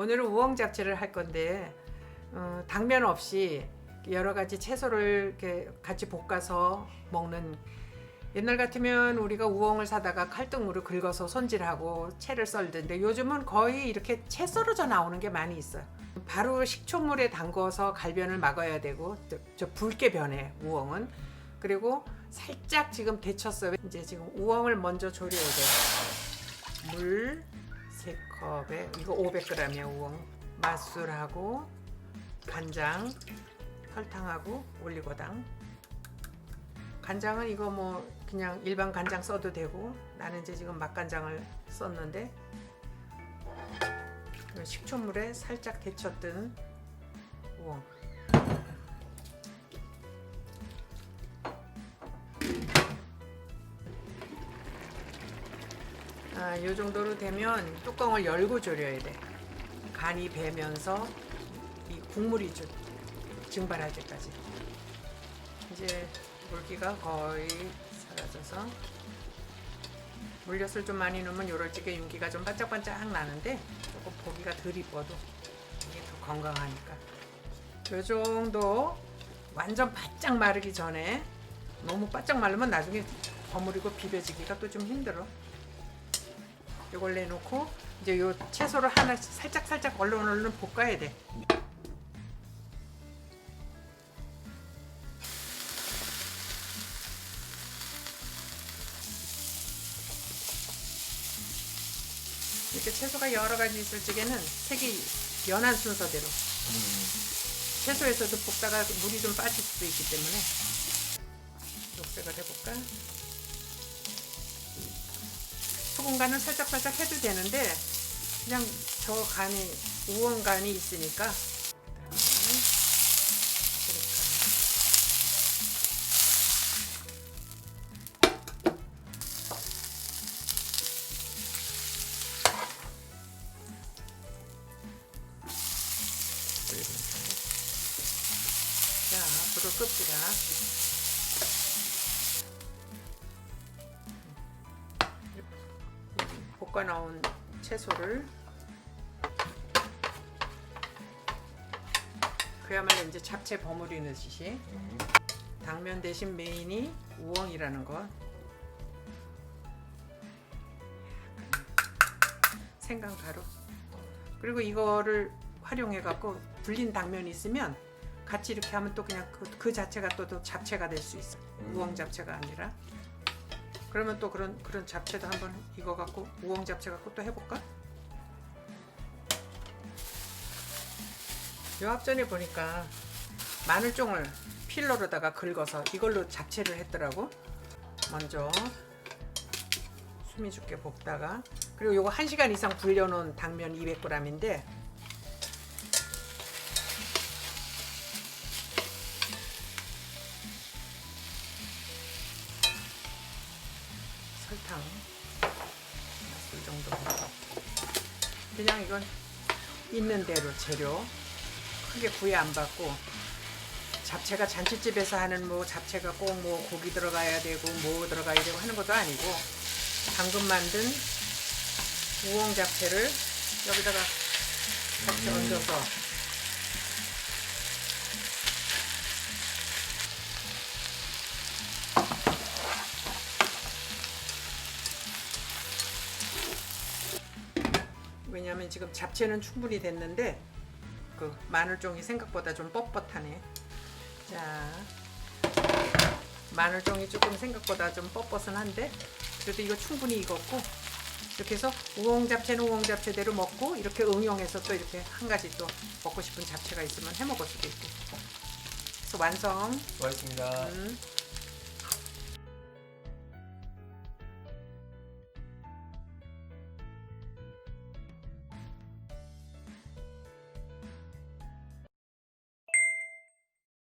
오늘은 우엉 잡채를 할 건데 어, 당면 없이 여러 가지 채소를 이렇게 같이 볶아서 먹는 옛날 같으면 우리가 우엉을 사다가 칼등무를 긁어서 손질하고 채를 썰던데 요즘은 거의 이렇게 채 썰어져 나오는 게 많이 있어요. 바로 식초물에 담궈서 갈변을 막아야 되고 저, 저 붉게 변해 우엉은 그리고 살짝 지금 데쳤어요. 이제 지금 우엉을 먼저 졸여야 돼요. 물 3컵에 이거 500g이야 우엉. 맛술하고 간장 설탕하고 올리고당. 간장은 이거 뭐 그냥 일반 간장 써도 되고 나는 이제 지금 맛간장을 썼는데 그 식초물에 살짝 데쳤던 우엉 아, 이 정도로 되면 뚜껑을 열고 졸여야 돼. 간이 배면서 이 국물이 좀 증발할 때까지. 이제 물기가 거의 사라져서 물엿을 좀 많이 넣으면 요럴지게 윤기가 좀 반짝반짝 나는데 조금 보기가 덜 이뻐도 이게 더 건강하니까. 요 정도 완전 바짝 마르기 전에 너무 바짝 마르면 나중에 버무리고 비벼지기가 또 좀 힘들어. 이걸 내놓고 이제 요 채소를 하나 살짝 살짝 얼른 얼른 볶아야 돼. 이렇게 채소가 여러 가지 있을 적에는 색이 연한 순서대로 채소에서도 볶다가 물이 좀 빠질 수도 있기 때문에 녹색을 해볼까? 소금 간은 살짝 살짝 해도 되는데 그냥 저 간이 우엉 간이 있으니까 자 불을 끕시다. 볶아 나온 채소를 그야말로 이제 잡채 버무리 넣듯이 당면 대신 메인이 우엉이라는 거 생강가루. 그리고 이거를 활용해 갖고 불린 당면이 있으면 같이 이렇게 하면 또 그냥 그, 그 자체가 또, 또 잡채가 될 수 있어. 우엉 잡채가 아니라 그러면 또 그런 그런 잡채도 한번 이거 갖고 우엉 잡채 갖고 또 해볼까? 요 앞전에 보니까 마늘종을 필러로다가 긁어서 이걸로 잡채를 했더라고. 먼저 숨이 죽게 볶다가 그리고 요거 1시간 이상 불려놓은 당면 200g인데 설탕 맛술 정도. 그냥 이건 있는 대로 재료. 크게 구애 안 받고 잡채가 잔치집에서 하는 뭐 잡채가 꼭 뭐 고기 들어가야 되고 뭐 들어가야 되고 하는 것도 아니고 방금 만든 우엉 잡채를 여기다가 이렇게 얹어서 왜냐하면 지금 잡채는 충분히 됐는데 그 마늘종이 생각보다 좀 뻣뻣하네. 자, 마늘종이 조금 생각보다 좀 뻣뻣은 한데 그래도 이거 충분히 익었고 이렇게 해서 우엉 잡채는 우엉 잡채대로 먹고 이렇게 응용해서 또 이렇게 한 가지 또 먹고 싶은 잡채가 있으면 해 먹을 수도 있고. 그래서 완성. 수고하셨습니다. 음.